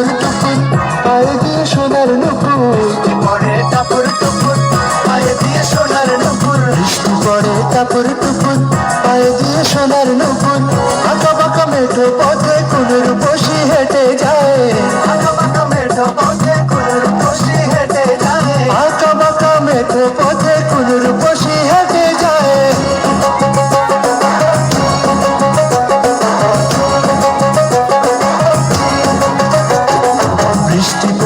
টাপুর টুপুর পায়ে দিয়ে সোনার নুপুর। পরে টাপুর টুপুর পায়ে দিয়ে সোনার নুপুর। বৃষ্টি পড়ে টাপুর টুপুর পায়ে দিয়ে সোনার নুপুর।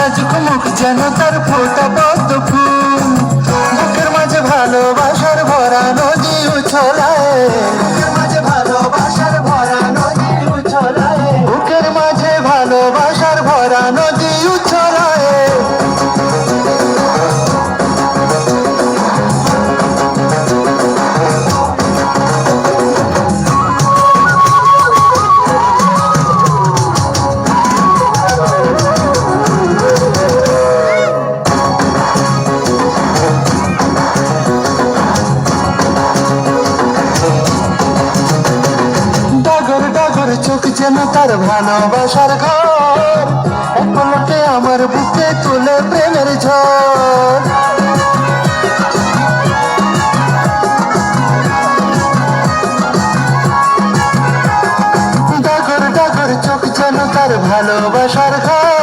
লাজুক মুখ যেন তার ফোটা পদ্ম ফুল তার ভালোবাসার ঘর এক পলকে আমার বুকে তুলে প্রেমের ঝড়। ডাগর ডাগর, চোখ যেন তার ভালোবাসার ঘর।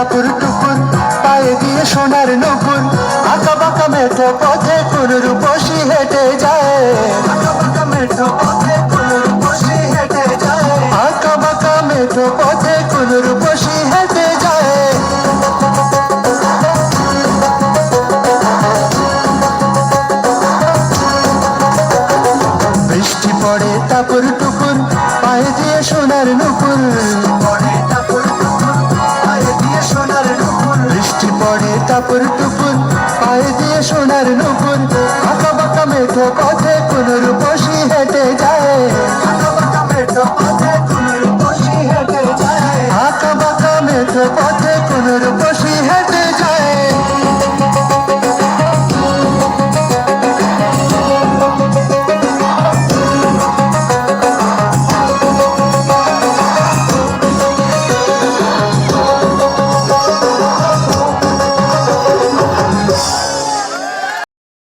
টাপুর টুকুর পায়ে দিয়ে সোনার নকুর আঁকা বাঁকা মেঠো পথে কোন রূপসী হেঁটে যায়। আঁকা বাঁকা মেঠো পথে কোন রূপসী হেঁটে যায়। বৃষ্টি পড়ে টাপুর টুকুর পায়ে দিয়ে সোনার নুপুর তাপর টুপুর পায়ে দিয়ে সোনার নৌ